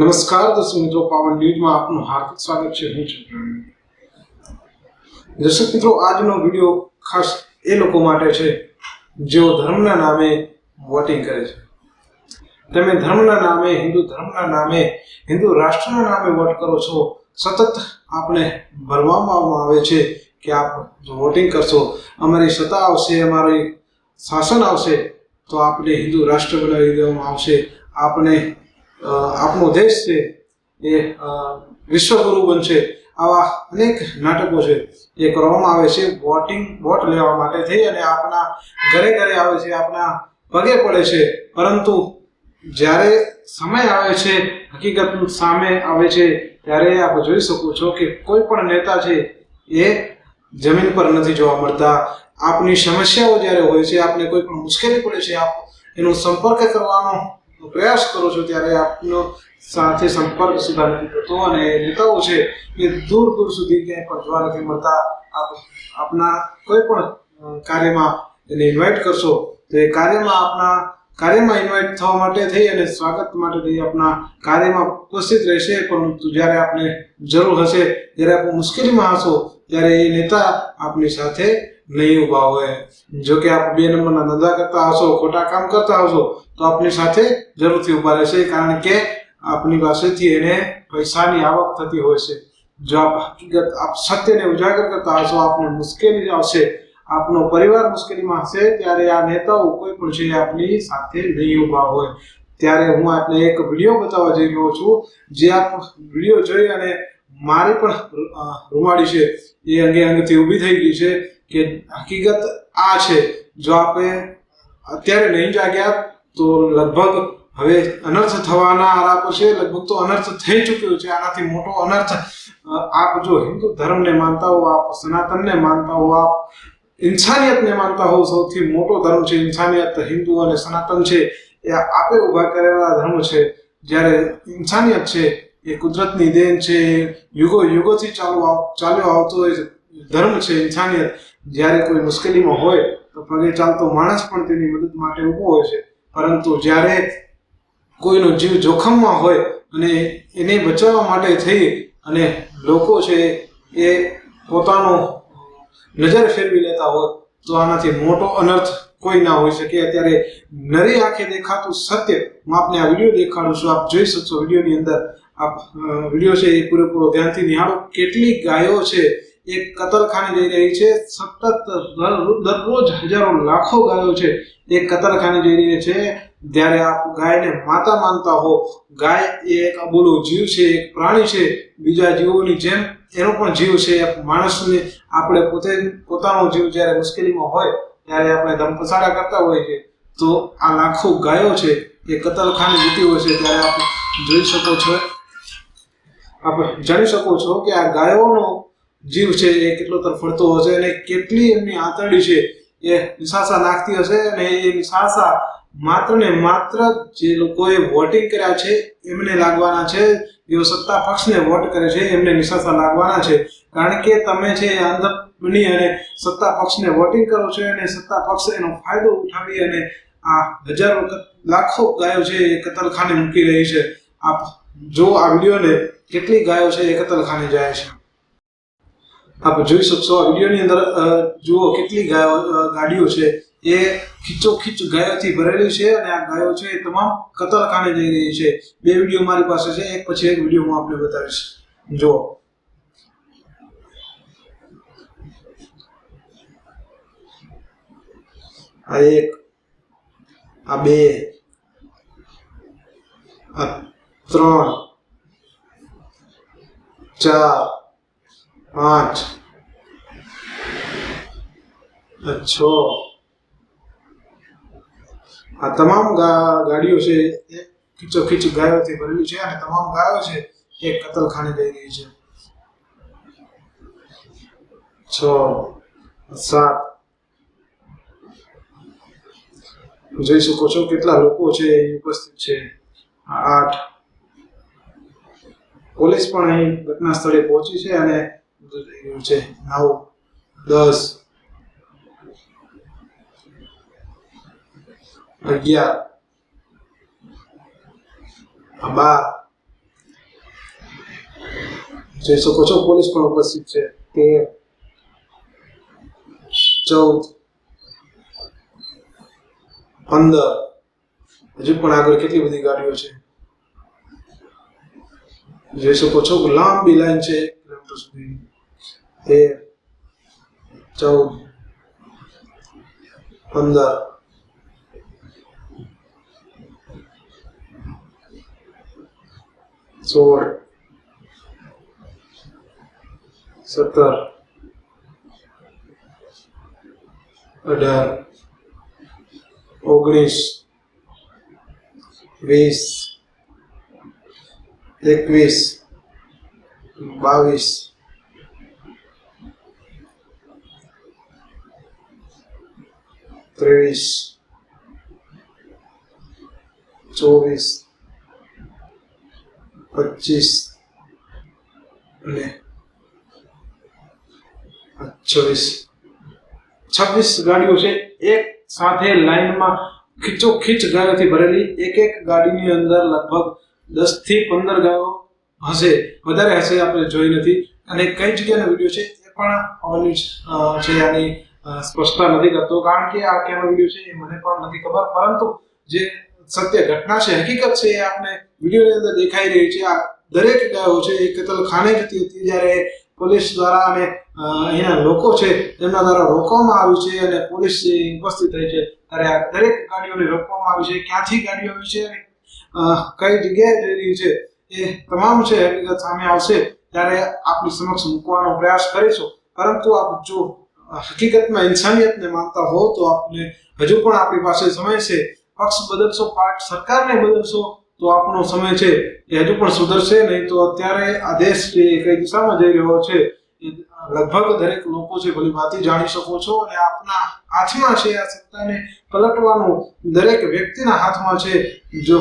નમસ્કાર દર્શક મિત્રો, પાવન ન્યૂઝમાં આપનું હાર્દિક સ્વાગત છે. હું છું. દર્શક મિત્રો, આજનો વીડિયો ખાસ એ લોકો માટે છે, જેઓ ધર્મના નામે વોટિંગ કરે છે. તમે ધર્મના નામે, હિન્દુ ધર્મના નામે, હિન્દુ રાષ્ટ્રના નામે વોટ કરો છો, સતત આપણે ભરવામાં આવે છે કે આપ વોટિંગ કરશો. અમારી સત્તા આવશે, અમારી શાસન આવશે, તો આપણે હિન્દુ રાષ્ટ્ર બનાવી દેવામાં આવશે. આપણે આપણો દેશ છે એ વિશ્વગુરુ બનશે આવા અનેક નાટકો છે એ કરવામાં આવે છે. વોટિંગ વોટ લેવા માટે થઈ અને આપણા ઘરે ઘરે આવે છે આપણા પગે પડે છે. પરંતુ જ્યારે સમય આવે છે, હકીકત સામે આવે છે, ત્યારે આપ જોઈ શકો છો કે કોઈ પણ નેતા છે એ જમીન પર નથી જોવા મળતા. આપની સમસ્યાઓ જ્યારે હોય છે, આપને કોઈ પણ મુશ્કેલી પડે છે, આપ એનો સંપર્ક કરવાનો પ્રયાસ કરો છો ત્યારે આપનો સાથે સંપર્ક સુધા નથી થતો અને નેતાઓ છે એ દૂર દૂર સુધી ક્યાંય પણ જોવા નથી મળતા. આપ, આપના કોઈ પણ કાર્યમાં એને ઇન્વાઇટ કરશો તો એ કાર્યમાં આપના કાર્યમાં ઇન્વાઇટ થવા માટે થઈ અને સ્વાગત માટે થઈ આપના કાર્યમાં ઉપસ્થિત રહેશે. પરંતુ જ્યારે આપને જરૂર હશે, જ્યારે આપ મુશ્કેલીમાં હશો, ત્યારે એ નેતા આપની સાથે નહીં ઊભા હોય. જો કે આપ બે નંબરના ધંધા કરતા હશો, ખોટા કામ કરતા હશો, તો આપની સાથે જરૂરથી ઊભા રહેશે, કારણ કે આપની પાસેથી એને પૈસાની આવક થતી હોય છે. જો આપ હકીકત, આપ સત્યને ઉજાગર કરતા હશો, આપને મુશ્કેલી આવશે આપનો પરિવાર મુશ્કેલીમાં હશે, ત્યારે આ નેતાઓ કોઈ પણ છે આપની સાથે નહીં ઊભા હોય. ત્યારે હું આપને એક વીડિયો બતાવવા જઈ રહ્યો છું, જે આપ વીડિયો જોઈ અને મારી પણ રૂમાડી છે. એ અંગે અંગથી ઊભી થઈ ગઈ છે કે હકીકત આ છે. જો આપણે અત્યારે નહીં જાગ્યા, તો લગભગ હવે અનર્થ થવાના આરાપો છે, લગભગ તો અનર્થ થઈ ચૂક્યો છે. આનાથી મોટો અનર્થ આપ જો હિન્દુ ધર્મને માનતા હો, આપ સનાતનને માનતા હો, આપ ઇન્સાનિયતને માનતા હોવ સૌથી મોટો ધર્મ છે. ઇન્સાનિયત હિન્દુ અને સનાતન છે. એ આપે ઊભા કરેલા ધર્મ છે. જ્યારે ઇન્સાનિયત છે, એ કુદરતની દેન છે, યુગો, યુગોથી ચાલુ ચાલ્યો આવતો એ ધર્મ છે, ઇન્સાનિયત. જ્યારે કોઈ મુશ્કેલીમાં હોય, તો પગે ચાલતો માણસ પણ તેની મદદ માટે ઊભો હોય છે. પરંતુ જ્યારે કોઈનો જીવ જોખમમાં હોય અને એને બચાવવા માટે થઈ અને લોકો છે, એ પોતાનો નજર ફેરવી લેતા હોય તો આનાથી મોટો અનર્થ કોઈ ના હોઈ શકે. અત્યારે નરી આંખે દેખાતું સત્ય હું આપને આ વીડિયો દેખાડું છું. આપ જોઈ શકશો વિડીયોની અંદર. આપ વીડિયો છે એ પૂરેપૂરો ધ્યાનથી નિહાળો. કેટલી ગાયો છે એ કતરખાને જઈ રહી છે. સતત દર- દરરોજ હજારો લાખો ગાયો છે એ કતલખાને જઈ રહી છે. જ્યારે આપ ગાયને માતા માનતા હો. ગાય એ એક અબોલો જીવ છે, એક પ્રાણી છે, બીજા જીવોની જેમ એનો પણ જીવ છે. માણસને આપણે પોતે પોતાનો જીવ જ્યારે મુશ્કેલીમાં હોય ત્યારે આપણે દમપસાડા કરતા હોઈએ છીએ. તો આ લાખો ગાયો છે, એ કતલખાને જીતી હોય છે ત્યારે આપ જોઈ શકો છો. આપણે જાણી શકો છો કે આ ગાયોનો જીવ છે, એ કેટલો તરફડતો હશે અને કેટલી એમની આંતરડી છે, એ નિશાસા નાખતી હશે અને એ નિશાસા માત્ર ને માત્ર જે લોકોએ વોટિંગ કર્યા છે, એમને લાગવાના છે. જેઓ સત્તા પક્ષને વોટ કરે છે, એમને નિશાસા લાગવાના છે. કારણ કે તમે છે અંધની અને સત્તા પક્ષને વોટિંગ કરો છો અને સત્તા પક્ષ એનો ફાયદો ઉઠાવી અને આ હજારો લાખો ગાયો છે એ કતલખાને મૂકી રહી છે. આપ જો આ વિડીયોને કેટલી ગાયો છે એ કતલખાને જાય છે. આપ જોઈ શકશો આ વિડીયોની અંદર જુઓ કેટલી ગાયો ગાડીઓ છે એ ખીચો ખીચ ગાયોથી ભરેલી છે અને આ ગાયો છે એ તમામ કતલખાને જઈ રહી છે. બે વીડિયો મારી પાસે છે, એક પછી એક વીડિયો હું આપને બતાવીશ. જુઓ. આ એક, આ બે, આ ત્રણ, ચાર, પાંચ છ આ તમામ ગાડીઓ છે એ ખીચો ખીચ ગાયોથી ભરેલી છે અને તમામ ગાયો છે એ કતલખાને જઈ રહી છે. છ, સાત. જોઈ શકો છો કેટલા લોકો છે ઉપસ્થિત છે. આઠ. પોલીસ પણ અહીં ઘટના સ્થળે પહોંચી છે અને છે નવ, દસ. અગિયાર બાર જોઈ શકો છો પોલીસ પણ ઉપસ્થિત છે તેર ચૌદ પંદર હજુ પણ આગળ કેટલી બધી ગાડીઓ છે જોઈ શકો છો લાંબી લાઈન છે એક કિલોમીટર સુધી તેર ચૌદ પંદર સોળ સત્તર અઢાર ઓગણીસ વીસ એકવીસ બાવીસ ત્રેવીસ ચોવીસ પચીસ અને છવ્વીસ. છવ્વીસ ગાડીઓ છે. એક સાથે લાઈનમાં ખીચો ખીચ ગાયોથી ભરેલી એક એક ગાડીની અંદર લગભગ દસથી પંદર ગાયો હશે. વધારે હશે આપણે જોઈ નથી. અને કઈ જગ્યાનો વીડિયો છે એ પણ અવની છે આની સ્પષ્ટતા નથી કરતો. કારણ કે આ ક્યાંનો વીડિયો છે એ મને પણ નથી ખબર. પરંતુ જે સત્ય ઘટના છે, હકીકત છે, એ આપણે વિડીયોની અંદર દેખાઈ રહી છે. આ દરેક ગાયો છે, એ કતલખાને જતી હતી જ્યારે પોલીસ દ્વારા અને અહીંના લોકો છે, તેમના દ્વારા રોકવામાં આવી છે અને પોલીસ ઉપસ્થિત થઈ છે, ત્યારે આ દરેક ગાડીઓને રોકવામાં આવી છે. ક્યાંથી ગાડીઓ આવી છે અને કઈ જગ્યાએ જઈ રહી છે, એ તમામ છે, હકીકત સામે આવશે ત્યારે આપની સમક્ષ મૂકવાનો પ્રયાસ કરીશું. પરંતુ આપ જો હકીકતમાં, ઇન્સાનિયતને માનતા હો, તો આપને હજુ પણ આપણી પાસે સમય છે. પક્ષ બદલશો, પાર્ટ સરકારને બદલશો, તો આપનો સમય છે એ હજુ પણ સુધરશે નહીં તો અત્યારે આ દેશ જે કઈ દિશામાં જઈ રહ્યો છે એ લગભગ દરેક લોકો છે ભલી વાતી જાણી શકો છો અને આપના હાથમાં છે આ સત્તાને પલટવાનું દરેક વ્યક્તિના હાથમાં છે. જો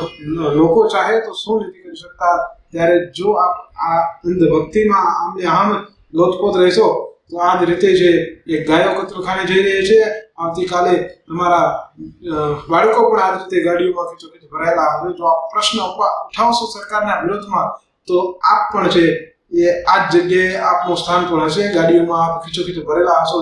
લોકો ચાહે તો શું નથી કરી શકતા? ત્યારે જો આપ આ અંધભક્તિમાં આમને આમ લોથપોત રહેશો તો આ જ રીતે છે એ ગાયો કતલખાને જઈ રહી છે, આવતીકાલે તમારા બાળકો પણ આ જ રીતે ગાડીઓમાં ખીચોખીચ ભરાયેલા હશે જો આ પ્રશ્ન ઉઠાવશો સરકારના વિરોધમાં, તો આપ પણ છે, એ આ જ જગ્યાએ આપનું સ્થાન પણ હશે. ગાડીઓમાં આપ ખીચોખીચ ભરેલા હશો.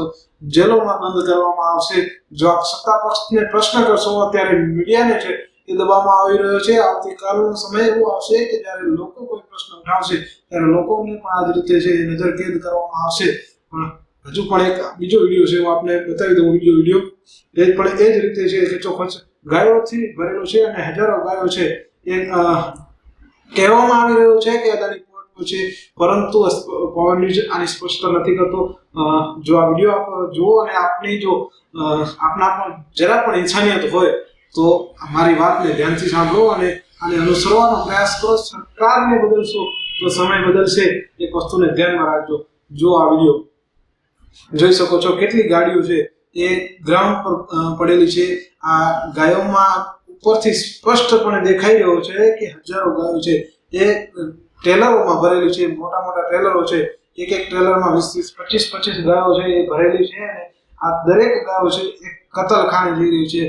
જેલોમાં બંધ કરવામાં આવશે. જો આપ સત્તા પક્ષને પ્રશ્ન કરશો અત્યારે મીડિયાને છે, એ દબાવવામાં આવી રહ્યો છે. આવતીકાલનો સમય એવો આવશે કે જ્યારે લોકો કોઈ પ્રશ્ન ઉઠાવશે, ત્યારે લોકોને પણ આ જ રીતે છે નજર નજરકેદ કરવામાં આવશે. પણ હજુ પણ એક બીજો વીડિયો છે, હું આપને બતાવી દઉં બીજો વીડિયો. એ પણ એ જ રીતે છે કે ચોક્કસ ગાયોથી ભરેલો છે અને હજારો ગાયો છે. એ કહેવામાં આવી રહ્યું છે કે અદાણી પોર્ટ છે, પરંતુ પવન ન્યૂઝ આની સ્પષ્ટ નથી કરતો. જો આ વીડિયો આપ જુઓ અને આપની જો આપના પણ જરા પણ ઇન્સાનિયત હોય, તો મારી વાતને ધ્યાનથી સાંભળો અને આને અનુસરવાનો પ્રયાસ કરો. સરકારને બદલશો તો સમય બદલશે. એક વસ્તુને ધ્યાનમાં રાખજો. જો આ વીડિયો જોઈ શકો છો કેટલી ગાડીઓ છે એ ગ્રાઉન્ડ પર પડેલી છે. આ ગાયોમાં ઉપરથી સ્પષ્ટપણે દેખાઈ રહ્યો છે કે હજારો ગાયો છે. એ ટ્રેલરોમાં ભરેલી છે, મોટા મોટા ટ્રેલરો છે. એક એક ટ્રેલરમાં વીસ વીસ, પચીસ પચીસ ગાયો છે એ ભરેલી છે અને આ દરેક ગાયો છે એ કતલખાને જઈ રહી છે.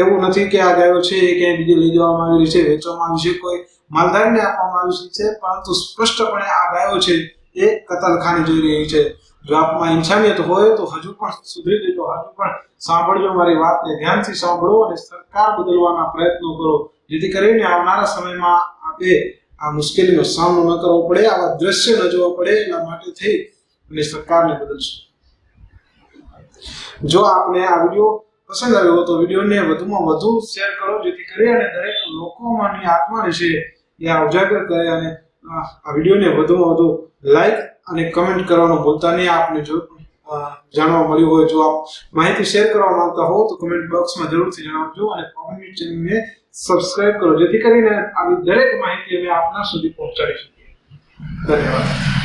એવું નથી કે આ ગાયો છે એ ક્યાંય બીજે લઈ જવામાં આવી રહી છે, વેચવામાં આવી છે, કોઈ માલધારીને આપવામાં આવી છે, પરંતુ સ્પષ્ટપણે આ ગાયો છે એ કતલખાને જઈ રહી છે. જો આપમાં ઇન્સાનિયત હોય તો હજુ પણ સુધરી જજો હજુ પણ સાંભળજો મારી વાતને ધ્યાનથી સાંભળો અને સરકાર બદલવાના પ્રયત્નો કરો. જેથી કરીને આવનારા સમયમાં આપે આ મુશ્કેલીનો સામનો ન કરવો પડે, આવા દ્રશ્ય ન જોવા પડે. એના માટે થઈ અને સરકારને બદલશું. જો આપને આ વીડિયો પસંદ આવ્યો તો વિડીયોને વધુમાં વધુ શેર કરો, જેથી કરી અને દરેક લોકોમાંની આત્માને છે એ આ ઉજાગર કરે અને આ વિડીયોને વધુમાં વધુ લાઈક અને કમેન્ટ કરવાનું ભૂલતા નહીં. આપને જો જાણવા મળ્યું હોય, જો આપ માહિતી શેર કરવા માંગતા હો, તો કમેન્ટ બોક્સમાં જરૂરથી જણાવજો અને કોમ્યુનિટી ચેનલને સબસ્ક્રાઇબ કરો. જેથી કરીને આવી દરેક માહિતી અમે આપના સુધી પહોંચાડી શકીએ. ધન્યવાદ.